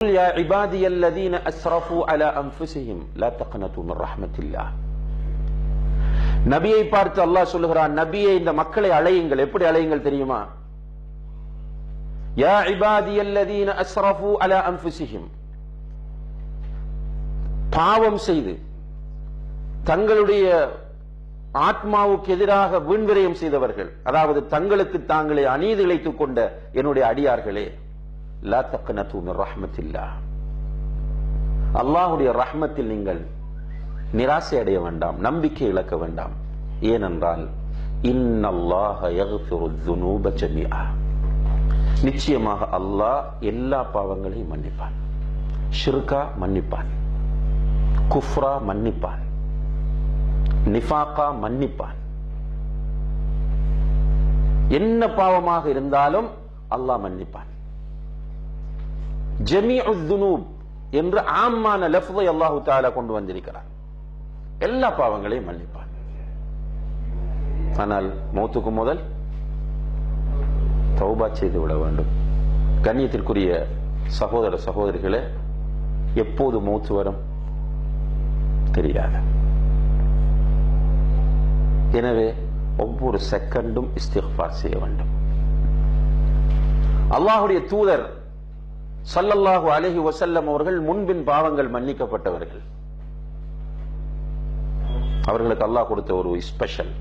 قل يا عبادي الذين أسرفوا على أنفسهم لا تقنطوا من رحمة الله நபியை பார்த்து அல்லாஹ் சொல்லுகிறான் நபியை இந்த மக்களை அழையுங்கள் எப்படி அழையுங்கள் தெரியுமா யா عبادي الذين أسرفوا على أنفسهم பாவம் செய்து தங்களுடைய ஆத்மாவுக்கு எதிராக வீண்விரயம் செய்தவர்கள் அதாவது தங்களுக்கு தாங்களே அநீதி இழைத்துக் கொண்ட என்னுடைய அடியார்களே லா தக்னது மின் ரஹ்மத்தில்லா அல்லாஹ்வுடைய ரஹ்மத்தில் நீங்கள் நிராசை அடைய வேண்டாம் நம்பிக்கை இழக்க வேண்டாம். ஏனென்றால் நிச்சயமாக அல்லாஹ் எல்லா பாவங்களையும் மன்னிப்பான். ஷிர்கா மன்னிப்பான். குஃப்ரா மன்னிப்பான். நிஃபாக்கா மன்னிப்பான். என்ன பாவமாக இருந்தாலும் அல்லாஹ் மன்னிப்பான். ஜமீஉ துனூப் என்று ஆமான லஃப்தை அல்லாஹு தாலா கொண்டு வந்திருக்கிறார். எல்லா பாவங்களையும் மன்னிப்பான் ஆனால் மௌத்துக்கு முதல் தௌபா செய்து விட வேண்டும். கண்ணியத்திற்குரிய சகோதர சகோதரிகளே எப்போது மௌத்து வரும்? தெரியாது. எனவே ஒவ்வொரு செகண்டும் இஸ்திஃபார் செய்ய வேண்டும். அல்லாஹுடைய தூதர் சல்லல்லாஹு அலஹி வசல்லம் அவர்கள் முன்பின் பாவங்கள் மன்னிக்கப்பட்டவர்கள். அவர்களுக்கு அல்லாஹ் கொடுத்த ஒரு ஸ்பெஷல்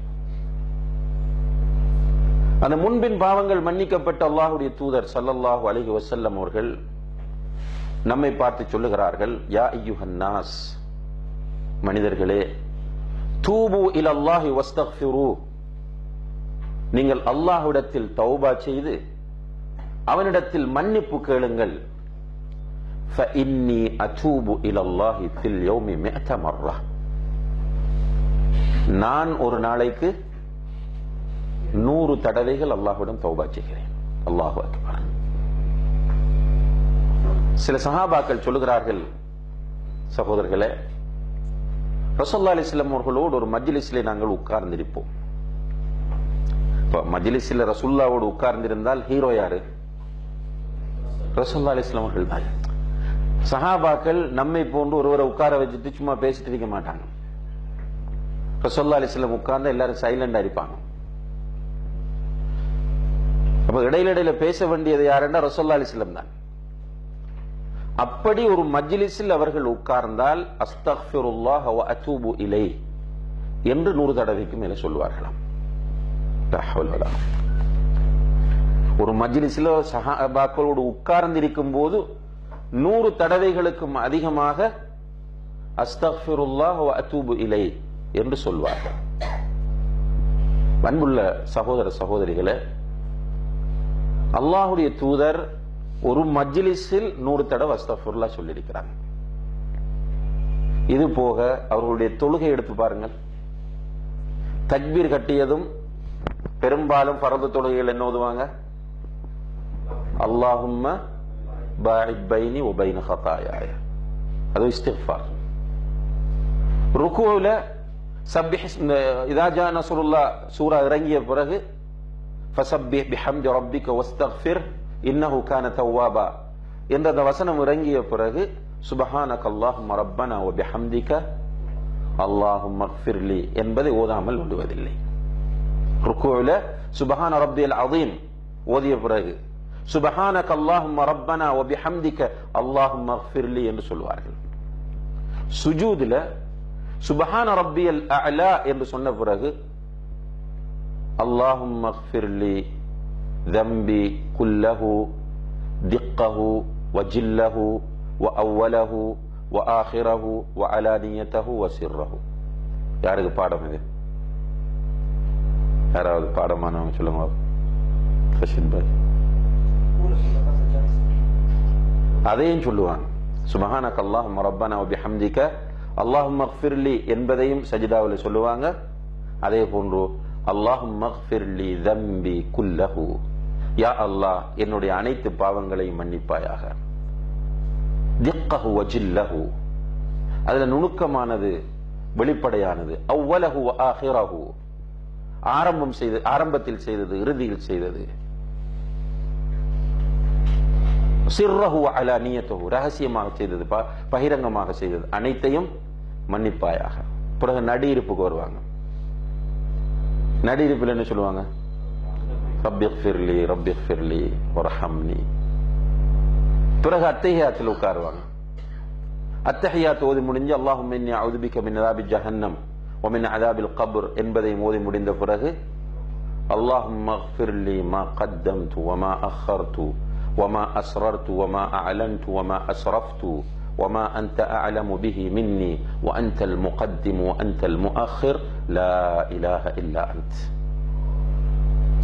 அந்த முன்பின் பாவங்கள் மன்னிக்கப்பட்ட அல்லாஹுடைய தூதர் சல்லல்லாஹு அலஹி வசல்லம் அவர்கள் நம்மை பார்த்து சொல்லுகிறார்கள் யா ஐயுஹன் நாஸ் மனிதர்களே தூபு இல் அல்லாஹி வஸ்தக்ஃபிரு. நீங்கள் அல்லாஹ்விடத்தில் தௌபா செய்து அவனிடத்தில் மன்னிப்பு கேளுங்கள். فإني أتوب إلى الله في اليوم مئة مرة நான் ஒரு நாளைக்கு நூறு தடவைகள் அல்லாஹ்விடம் தௌபா செய்கிறேன் அல்லாஹு அக்பர் சில சஹாபாக்கள் சொல்லுகிறார்கள் சகோதரர்களே ரசல்லா அலிஸ்லாம் அவர்களோடு ஒரு மஜ்லிஸிலே நாங்கள் உட்கார்ந்திருப்போம் இப்ப மஜ்லிஸில் ரசுல்லாவோடு உட்கார்ந்திருந்தால் ஹீரோ யாரு ரசல்லா அலிஸ்லாம் அவர்கள் தான் சஹாபாக்கள் நம்மை போன்று ஒருவரை உட்கார வச்சுட்டு சும்மா பேசிட்டு இருக்க மாட்டாங்க. ரசல்லா அலிஸ்லாம் உட்கார்ந்து எல்லாரும் சைலண்டா இருப்பாங்க. அப்ப இடையில இடையில பேச வேண்டியது யாருன்னா ரசல்லா அலிஸ்லாம் தான். அப்படி ஒரு மஜ்லிஸில் அவர்கள் உட்கார்ந்தால் அஸ்தக்ஃபிருல்லாஹ் வ அத்தூபு இலை என்று நூறு தடவைக்கு மேல சொல்வார்களாம் ஒரு மஜ்லிஸில் சஹாபாக்களோடு உட்கார்ந்திருக்கும் போது நூறு தடவைகளுக்கும் அதிகமாக அஸ்தஃபிருல்லாஹ் அத்தூபு இலை என்று சொல்வார்கள். அன்புள்ள சகோதர சகோதரிகளே அல்லாஹுடைய தூதர் ஒரு மஜ்லிஸில் நூறு தடவை அஸ்தஃபுல்லா சொல்லியிருக்கிறாங்க இது போக அவர்களுடைய தொழுகை எடுத்து பாருங்கள். தக்பீர் கட்டியதும் பெரும்பாலும் பரந்த தொழுகைகள் என்ன ஓதுவாங்க? அல்லாஹும்ம பாஇத் பைனி உபைன ஹதாயாய அது இஸ்திஃபார் ருக்குவில் சப்பிஹ் இதா ஜா நஸ்ருல்லா சூரா இறங்கிய பிறகு ஃபசப்பிஹ் பிஹம்தி ரப்பிக வஸ்தக்ஃபிர் இன்னஹு கான தவ்வாபா என்ற அந்த வசனம் இறங்கிய பிறகு சுபஹானக் அல்லாஹும் ரப்பனா வ பிஹம்திக அல்லாஹும் மக்ஃபிர்லி என்பதை ஓதாமல் விடுவதில்லை ருக்குவில சுபஹான ரப்பியல் அதீம் ஓதிய பிறகு சுபஹானக் அல்லாஹும் ரப்பனா வ பிஹம்திக அல்லாஹும் மக்ஃபிர்லி என்று சொல்வார்கள் சுஜூதுல சுபஹான ரப்பியல் அலா என்று சொன்ன பிறகு அல்லாஹும் மக்ஃபிர்லி ذنبي كله دقه وجله وأوله وآخره وعلانيته وسره யாருக்கு பாடம் இது யாராவது பாடமானவங்க சொல்லுங்க ரஷித் பாய் அதையும் சொல்லுவாங்க சுபஹானக் அல்லாஹும் ரப்பனா வபிஹம்திக அல்லாஹும் மக்ஃபிர்லி என்பதையும் சஜிதாவில் சொல்லுவாங்க. அதே போன்று அல்லாஹும் மக்ஃபிர்லி தம்பி குல்லஹு. யா அல்லாஹ் என்னுடைய அனைத்து பாவங்களையும் மன்னிப்பாயாக. திக்கஹு வஜில்லஹு. அதுல நுணுக்கமானது வெளிப்படையானது. அவ்வலஹு ஆஹிரஹு. ஆரம்பம் செய்து ஆரம்பத்தில் செய்தது இறுதியில் செய்தது. سره على نيته رهسي ما قصيدة با بحيرنا ما قصيدة أنيت يوم مني بايا خا بره نادي ريح بقول وأنا نادي ريح بلنا شلو وأنا رب يغفر لي رب يغفر لي ورحمني بره أتحيات لو كار وأنا أتحيات ودي مرينج اللهم إني أعوذ بك من عذاب جهنم ومن عذاب القبر إن بدي مودي مرينج فرهه اللهم اغفر لي ما قدمت وما أخرت وما أسررت وما أعلنت وما أسرفت وما أنت أعلم به مني وأنت المقدم وأنت المؤخر لا إله إلا أنت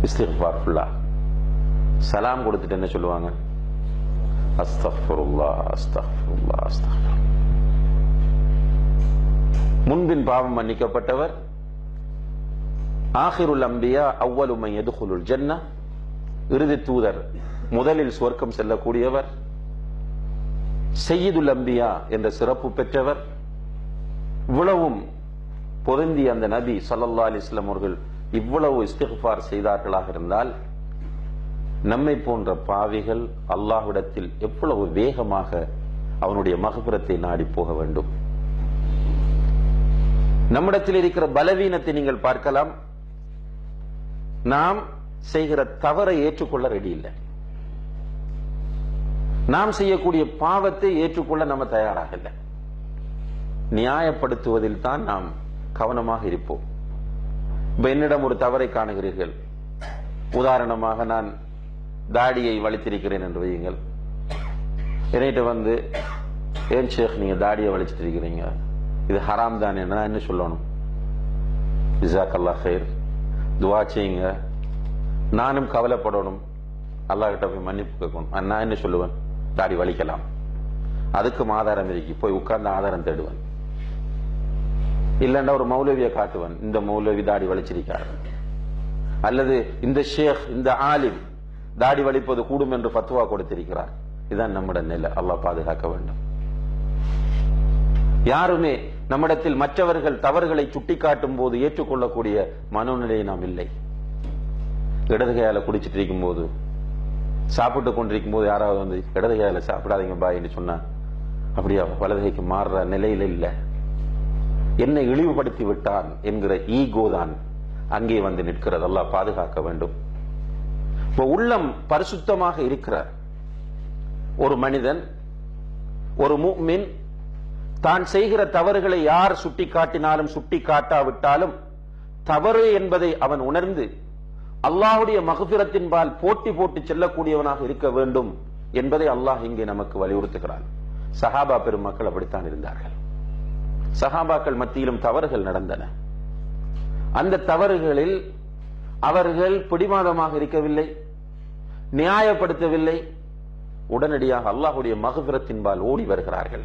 استغفار الله சலாம் கொடுத்துட்டு என்ன சொல்லுவாங்க அஸ்தக்ஃபிருல்லா அஸ்தக்ஃபிருல்லா அஸ்தக்ஃபிருல்லா முன்பின் பாவம் மன்னிக்கப்பட்டவர் ஆஹிருல் அம்பியா அவ்வலு மை எதுகுலுல் ஜன்னா இறுதி தூதர் முதலில் சுவர்க்கம் செல்லக்கூடியவர் செய்யுதுல் அம்பியா என்ற சிறப்பு பெற்றவர் இவ்வளவும் பொருந்திய அந்த நபி ஸல்லல்லாஹு அலிஸ்லாம் அவர்கள் இவ்வளவு இஸ்திஃபார் செய்தார்களாக இருந்தால் நம்மை போன்ற பாவிகள் அல்லாஹ்விடத்தில் எவ்வளவு வேகமாக அவனுடைய மகபுரத்தை நாடி போக வேண்டும். நம்மிடத்தில் இருக்கிற பலவீனத்தை நீங்கள் பார்க்கலாம். நாம் செய்கிற தவறை ஏற்றுக்கொள்ள ரெடி இல்லை. நாம் செய்யக்கூடிய பாவத்தை ஏற்றுக்கொள்ள நம்ம தயாராக இல்லை நியாயப்படுத்துவதில் தான் நாம் கவனமாக இருப்போம். இப்ப என்னிடம் ஒரு தவறை காணுகிறீர்கள். உதாரணமாக நான் தாடியை வலித்திருக்கிறேன் என்று வையுங்கள். என்கிட்ட வந்து ஏன் ஷேக் நீங்க தாடியை வலிச்சிட்டு இருக்கிறீங்க? இது ஹராம் தானே நான் என்ன சொல்லணும்? ஜிசாக் ஹைர் துவா செய்யுங்க. நானும் கவலைப்படணும். அல்லாஹிட்ட போய் மன்னிப்பு கேட்கணும். நான் என்ன சொல்லுவேன்? தாடி வலிக்கலாம். அதுக்கும் ஆதாரம் இருக்கு. போய் உட்கார்ந்து ஆதாரம் தேடுவேன். இல்லைன்னா ஒரு மௌலவியை காட்டுவேன். இந்த மௌலவி தாடி வலிச்சிருக்காரு. அல்லது இந்த ஷேக் இந்த ஆலிம் தாடி வலிப்பது கூடும் என்று பத்துவா கொடுத்திருக்கிறார். இதான் நம்முடைய நிலை. அல்லாஹ் பாதுகாக்க வேண்டும். யாருமே நம்மிடத்தில் மற்றவர்கள் தவறுகளை சுட்டிக்காட்டும் போது ஏற்றுக்கொள்ளக்கூடிய மனோநிலையை நாம் இல்லை. இடது கையால குடிச்சிட்டு இருக்கும் போது சாப்பிட்டு கொண்டிருக்கும் போது யாராவது வந்து இடது கையில் சாப்பிடாதீங்க பாயின்னு சொன்னா அப்படியா வலதுகைக்கு மாறுற நிலையில இல்லை. என்னை இழிவுபடுத்தி விட்டான் என்கிற ஈகோ தான் அங்கே வந்து நிற்கிறது. அல்லாஹ் பாதுகாக்க வேண்டும். இப்போ உள்ளம் பரிசுத்தமாக இருக்கிற ஒரு மனிதன் ஒரு மின் தான் செய்கிற தவறுகளை யார் சுட்டி காட்டினாலும் சுட்டி காட்டாவிட்டாலும் தவறு என்பதை அவன் உணர்ந்து அல்லாஹுடைய மகபிரத்தின்பால் போட்டி போட்டு செல்லக்கூடியவனாக இருக்க வேண்டும் என்பதை அல்லாஹ் இங்கே நமக்கு வலியுறுத்துகிறான். சஹாபா பெருமக்கள் அப்படித்தான் இருந்தார்கள். சஹாபாக்கள் மத்தியிலும் தவறுகள் நடந்தன. அந்த தவறுகளில் அவர்கள் பிடிமாதமாக இருக்கவில்லை நியாயப்படுத்தவில்லை. உடனடியாக அல்லாஹுடைய மகபிரத்தின்பால் ஓடி வருகிறார்கள்.